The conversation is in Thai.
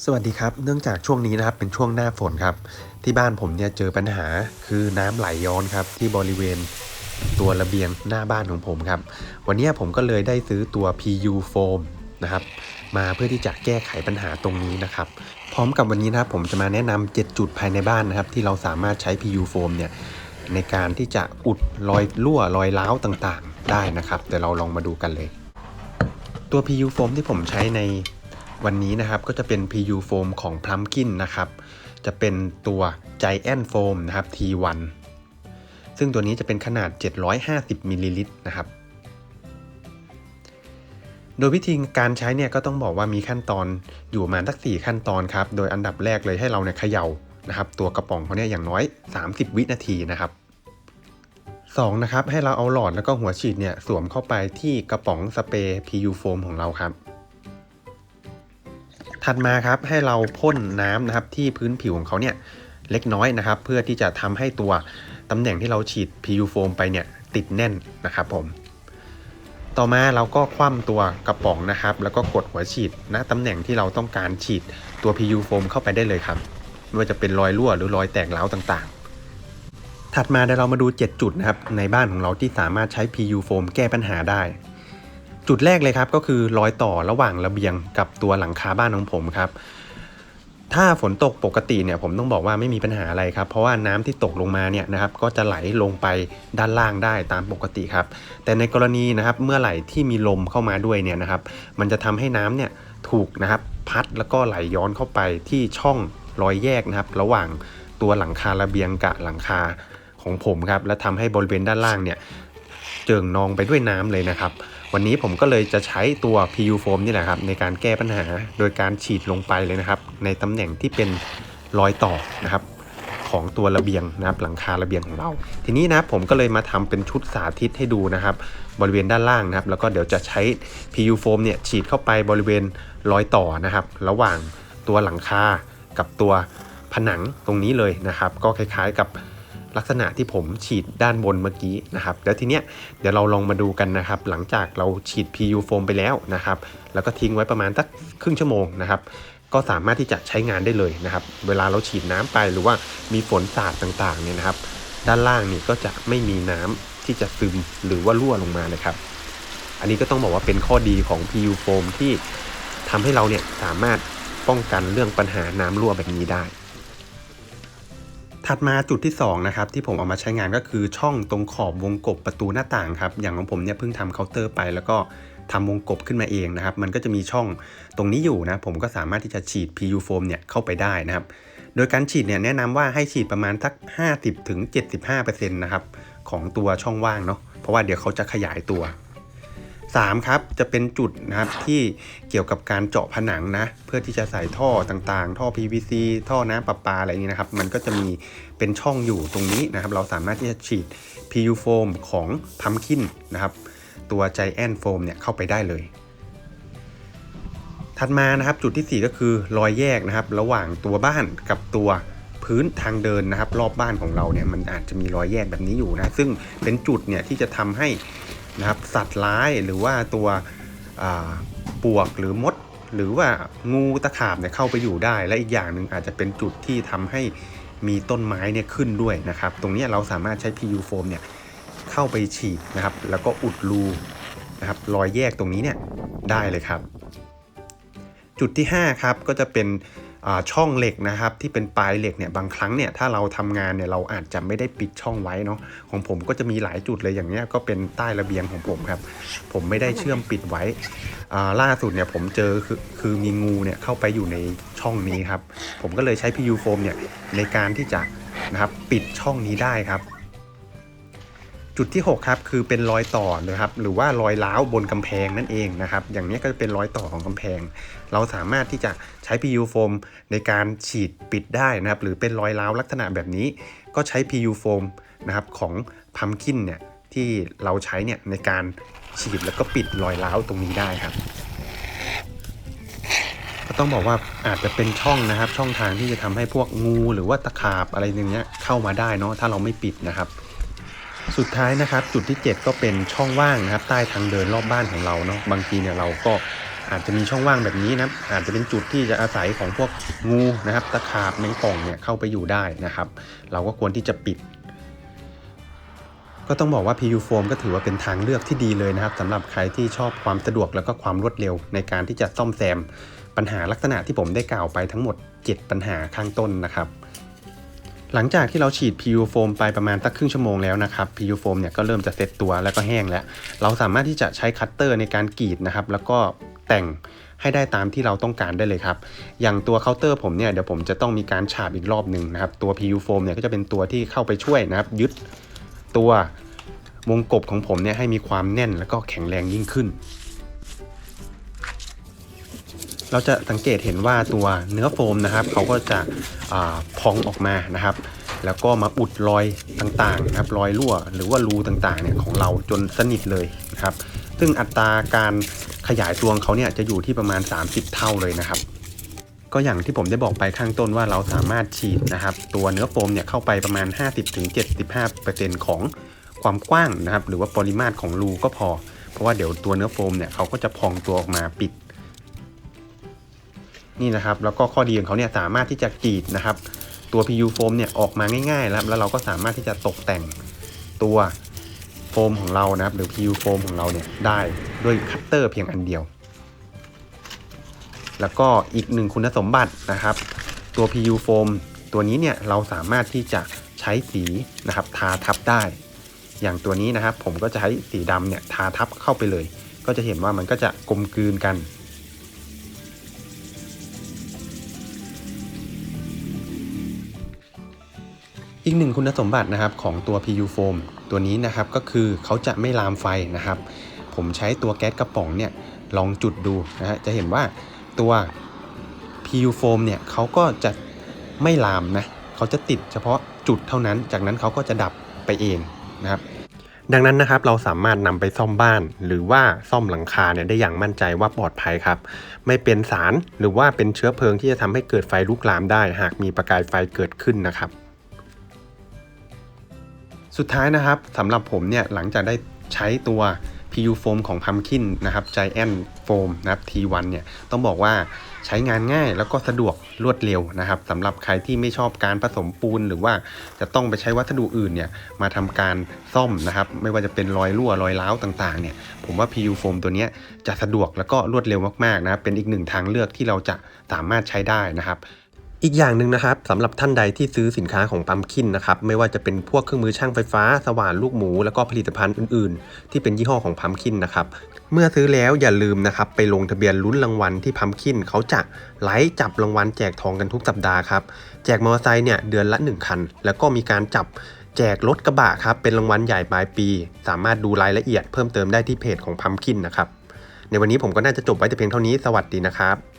สวัสดีครับ เนื่องจากช่วงนี้นะครับเป็นช่วงหน้าฝนครับ ที่บ้านผมเนี่ยเจอปัญหาคือน้ำไหลย้อนครับ ที่บริเวณตัวระเบียงหน้าบ้านของผมครับ วันนี้ผมก็เลยได้ซื้อตัว PU Foam นะครับมาเพื่อที่จะแก้ไขปัญหาตรงนี้นะครับ พร้อมกับวันนี้นะครับผมจะมาแนะนำ7จุดภายในบ้านนะครับ ที่เราสามารถใช้ PU Foam เนี่ยในการที่จะอุดรอยรั่วรอยร้าวต่างๆ ได้นะครับเดี๋ยวเราลองมาดูกันเลย ตัว PU Foam ที่ผมใช้ใน วันนี้นะครับก็จะเป็น PU Foam ของ Plumpkin นะครับ จะเป็นตัว Giant Foam นะครับ T1 ซึ่งตัวนี้จะเป็นขนาด 750มิลลิลิตรนะครับ โดยวิธีการใช้เนี่ยก็ต้องบอกว่ามีขั้นตอนอยู่ประมาณสัก 4 ขั้นตอนครับ โดยอันดับแรกเลยให้เราเนี่ยเขย่านะครับ ตัวกระป๋องเขาเนี่ยอย่างน้อย 30 วินาทีนะครับ 2. นะครับให้เราเอาหลอดแล้วก็หัวฉีดเนี่ยสวมเข้าไปที่กระป๋องสเปรย์ PU Foam ของเราครับ ถัดมาครับให้เราพ่นน้ำนะครับที่พื้นผิวของเขาเนี่ยเล็กน้อยนะครับ เพื่อที่จะทำให้ตัวตำแหน่งที่เราฉีด PU Foam ไปเนี่ยติดแน่นนะครับผม ต่อมาเราก็คว่ำตัวกระป๋องนะครับ แล้วก็กดหัวฉีดณตำแหน่งที่เราต้องการฉีดตัว PU Foam เข้าไปได้เลยครับไม่ว่าจะเป็นรอยรั่วหรือรอยแตกร้าต่างๆ ถัดมาเดี๋ยวเรามาดู 7 จุดนะครับในบ้านของเราที่สามารถใช้ PU Foam แก้ปัญหาได้ จุดแรกเลยครับก็คือรอยต่อระหว่างระเบียงกับตัวหลังคาบ้านของผมครับ ถ้าฝนตกปกติเนี่ยผมต้องบอกว่าไม่มีปัญหาอะไรครับ เพราะว่าน้ำที่ตกลงมาเนี่ยนะครับก็จะไหลลงไปด้านล่างได้ตามปกติครับ แต่ในกรณีนะครับเมื่อไหร่ที่มีลมเข้ามาด้วยเนี่ยนะครับ มันจะทำให้น้ำเนี่ยถูกนะครับพัดแล้วก็ไหลย้อนเข้าไปที่ช่องรอยแยกนะครับ ระหว่างตัวหลังคาระเบียงกับหลังคาของผมครับ และทำให้บริเวณด้านล่างเนี่ยเจิ่งนองไปด้วยน้ำเลยนะครับ วันนี้ผมก็เลยจะใช้ตัว PU Foam นี่แหละครับในการแก้ปัญหาโดยการฉีดลงไปเลยนะครับ ในตำแหน่งที่เป็นรอยต่อนะครับของตัวระเบียงนะครับหลังคาระเบียงของเรา ทีนี้นะครับผมก็เลยมาทำเป็นชุดสาธิตให้ดูนะครับ บริเวณด้านล่างนะครับ แล้วก็เดี๋ยวจะใช้ PU Foam เนี่ยฉีดเข้าไปบริเวณรอยต่อนะครับ ระหว่างตัวหลังคากับตัวผนังตรงนี้เลยนะครับ ก็คล้ายๆกับ ลักษณะที่ผมฉีดด้านบนเมื่อกี้นะครับแล้วทีเนี้ยเดี๋ยวเราลองมาดูกันนะครับ หลังจากเราฉีด PU Foam ไปแล้วนะครับ แล้วก็ทิ้งไว้ประมาณสักครึ่งชั่วโมงนะครับ ก็สามารถที่จะใช้งานได้เลยนะครับ เวลาเราฉีดน้ำไปหรือว่ามีฝนสาดต่างๆเนี่ยนะครับ ด้านล่างนี่ก็จะไม่มีน้ำที่จะซึมหรือว่ารั่วลงมาเลยครับ อันนี้ก็ต้องบอกว่าเป็นข้อดีของ PU Foam ที่ทำให้เราเนี่ยสามารถป้องกันเรื่องปัญหาน้ำรั่วแบบนี้ได้ ถัดมาจุดที่2นะครับที่ผมเอามาใช้งานก็คือช่องตรงขอบวงกบประตูหน้าต่างครับอย่างของผมเนี่ยเพิ่งทำเคาน์เตอร์ไป แล้วก็ทำวงกบขึ้นมาเองนะครับ มันก็จะมีช่องตรงนี้อยู่นะ ผมก็สามารถที่จะฉีด PU Foam เนี่ยเข้าไปได้นะครับ โดยการฉีดเนี่ยแนะนำว่าให้ฉีดประมาณสัก 50-75%นะครับของตัวช่องว่างเนาะเพราะว่าเดี๋ยวเขาจะขยายตัว 3ครับจะเป็นจุดนะครับที่เกี่ยวกับการเจาะผนังนะ เพื่อที่จะใส่ท่อต่างๆ ท่อ PVC ท่อน้ำประปาอะไรนี้นะครับ มันก็จะมีเป็นช่องอยู่ตรงนี้นะครับ เราสามารถที่จะฉีด PU Foam ของ Pumpkin นะครับ ตัว Giant Foam เนี่ยเข้าไปได้เลย ถัดมานะครับจุดที่ 4 ก็คือรอยแยกนะครับ ระหว่างตัวบ้านกับตัวพื้นทางเดินนะครับ รอบบ้านของเราเนี่ยมันอาจจะมีรอยแยกแบบนี้อยู่นะ ซึ่งเป็นจุดเนี่ยที่จะทำให้ นะครับ สัตว์ร้ายหรือว่าตัวปวกหรือมด หรือว่างูตะขาบเนี่ยเข้าไปอยู่ได้ และอีกอย่างหนึ่งอาจจะเป็นจุดที่ทำให้มีต้นไม้เนี่ยขึ้นด้วยนะครับ ตรงนี้เราสามารถใช้ PU Foam เนี่ยเข้าไปฉีดนะครับ แล้วก็อุดรูนะครับรอยแยกตรงนี้เนี่ยได้เลยครับ จุดที่ 5 ครับก็จะเป็น ช่องเหล็กนะครับที่เป็นปลายเหล็กเนี่ยบางครั้งเนี่ยถ้าเราทำงานเนี่ยเราอาจจะไม่ได้ปิดช่องไว้เนาะของผมก็จะมีหลายจุดเลยอย่างเนี้ยก็เป็นใต้ระเบียงของผมครับ ผมไม่ได้เชื่อมปิดไว้ล่าสุดเนี่ยผมเจอคือคือมีงูเนี่ยเข้าไปอยู่ในช่องนี้ครับ ผมก็เลยใช้พิยูโฟมเนี่ยในการที่จะนะครับปิดช่องนี้ได้ครับ จุดที่ 6 ครับ คือเป็นรอยต่อนะครับ หรือว่ารอยร้าวบนกำแพงนั่นเองนะครับ อย่างนี้ก็จะเป็นรอยต่อของกำแพง เราสามารถที่จะใช้ PU Foam ในการฉีดปิดได้นะครับ หรือเป็นรอยร้าวลักษณะแบบนี้ ก็ใช้ PU Foam นะครับของพัมคินเนี่ยที่เราใช้เนี่ยในการฉีดแล้วก็ปิดรอยร้าวตรงนี้ได้ครับก็ต้องบอกว่าอาจจะเป็นช่องนะครับ ช่องทางที่จะทำให้พวกงูหรือว่าตะขาบอะไรอย่างเงี้ยเข้ามาได้เนาะถ้าเราไม่ปิดนะครับ สุดท้ายนะครับจุดที่ 7 ก็เป็นช่องว่างนะครับ ใต้ทางเดินรอบบ้านของเราเนาะบางทีเนี่ยเราก็อาจจะมีช่องว่างแบบนี้นะอาจจะเป็นจุดที่จะอาศัยของพวกงูนะครับ ตะขาบแมงป่องเนี่ยเข้าไปอยู่ได้นะครับ เราก็ควรที่จะปิด ก็ต้องบอกว่า PU Foam ก็ถือว่าเป็นทางเลือกที่ดีเลยนะครับสำหรับใครที่ชอบความสะดวกแล้วก็ความรวดเร็วในการที่จะซ่อมแซม ปัญหาลักษณะที่ผมได้กล่าวไปทั้งหมด 7 ปัญหาข้างต้นนะครับ หลังจากที่เราฉีด PU Foam ไปประมาณสักครึ่งชั่วโมงแล้วนะครับ PU Foam เนี่ยก็เริ่มจะเซ็ตตัวแล้วก็แห้งแล้ว เราสามารถที่จะใช้คัตเตอร์ในการกรีดนะครับ แล้วก็แต่งให้ได้ตามที่เราต้องการได้เลยครับ อย่างตัวเคาน์เตอร์ผมเนี่ยเดี๋ยวผมจะต้องมีการฉาบอีกรอบหนึ่งนะครับ ตัว PU Foam เนี่ยก็จะเป็นตัวที่เข้าไปช่วยนะครับ ยึดตัววงกบของผมเนี่ยให้มีความแน่นแล้วก็แข็งแรงยิ่งขึ้น เราจะสังเกตเห็นว่าตัวเนื้อโฟมนะครับเขาก็จะอพองออกมานะครับ แล้วก็มาอุดรอยต่างๆนะครับรอยรั่วหรือว่ารูต่างๆเนี่ยของเราจนสนิทเลยนะครับ ซึ่งอัตราการขยายตัวของเขาเนี่ยจะอยู่ที่ประมาณ 30 เท่าเลยนะครับก็อย่างที่ผมได้บอกไปข้างต้นว่าเราสามารถฉีดนะครับ ตัวเนื้อโฟมเนี่ยเข้าไปประมาณ 50-75%ของความกว้างนะครับ หรือว่าปริมาตรของรูก็พอ เพราะว่าเดี๋ยวตัวเนื้อโฟมเนี่ยเขาก็จะพองตัวออกมาปิด นี่นะครับ แล้วก็ข้อดีของเขาเนี่ยสามารถที่จะกรีดนะครับ ตัว PU โฟมเนี่ยออกมาง่ายๆแล้วแล้วเราก็สามารถที่จะตกแต่งตัวโฟมของเรานะครับ หรือ PU โฟมของเราเนี่ยได้ด้วยคัตเตอร์เพียงอันเดียว แล้วก็อีกหนึ่งคุณสมบัตินะครับ ตัว PU โฟมตัวนี้เนี่ยเราสามารถที่จะใช้สีนะครับทาทับได้ อย่างตัวนี้นะครับผมก็จะใช้สีดำเนี่ยทาทับเข้าไปเลย ก็จะเห็นว่ามันก็จะกลมกลืนกัน อีกหนึ่งคุณสมบัตินะครับของตัว PU Foam ตัวนี้นะครับก็คือเขาจะไม่ลามไฟนะครับ ผมใช้ตัวแก๊สกระป๋องเนี่ยลองจุดดูนะฮะจะเห็นว่าตัว PU Foam เนี่ยเขาก็จะไม่ลามนะเขาจะติดเฉพาะจุดเท่านั้น จากนั้นเขาก็จะดับไปเองนะครับดังนั้นนะครับเราสามารถนำไปซ่อมบ้าน หรือว่าซ่อมหลังคาเนี่ยได้อย่างมั่นใจว่าปลอดภัยครับ ไม่เป็นสารหรือว่าเป็นเชื้อเพลิงที่จะทำให้เกิดไฟลุกลามได้ หากมีประกายไฟเกิดขึ้นนะครับ สุดท้ายนะครับสำหรับผมเนี่ยหลังจากได้ใช้ตัว PU Foam ของ Pumpkin นะครับ Giant Foam นะครับ T1 เนี่ยต้องบอกว่าใช้งานง่ายแล้วก็สะดวกรวดเร็วนะครับสำหรับใครที่ไม่ชอบการผสมปูน หรือว่าจะต้องไปใช้วัสดุอื่นเนี่ยมาทำการซ่อมนะครับ ไม่ว่าจะเป็นรอยรั่วรอยร้าวต่างๆเนี่ยผมว่า PU Foam ตัวนี้จะสะดวกแล้วก็รวดเร็วมากๆนะครับเป็นอีกหนึ่งทางเลือกที่เราจะสามารถใช้ได้นะครับ อีกอย่างหนึ่งนะครับสำหรับท่านใดที่ซื้อสินค้าของปั๊มคินนะครับไม่ว่าจะเป็นพวกเครื่องมือช่างไฟฟ้า สว่านลูกหมู แล้วก็ผลิตภัณฑ์อื่นๆ ที่เป็นยี่ห้อของปั๊มคินนะครับเมื่อซื้อแล้วอย่าลืมนะครับไปลงทะเบียนลุ้นรางวัลที่ปั๊มคินเขาจะไลฟ์จับรางวัลแจกทองกันทุกสัปดาห์ครับแจกมอเตอร์ไซค์เนี่ยเดือนละ 1 คัน แล้วก็มีการจับแจกรถกระบะครับเป็นรางวัลใหญ่ปลายปี สามารถดูรายละเอียดเพิ่มเติมได้ที่เพจของปั๊มคินนะครับในวันนี้ผมก็น่าจะจบไว้แต่เพียงเท่านี้สวัสดีนะครับ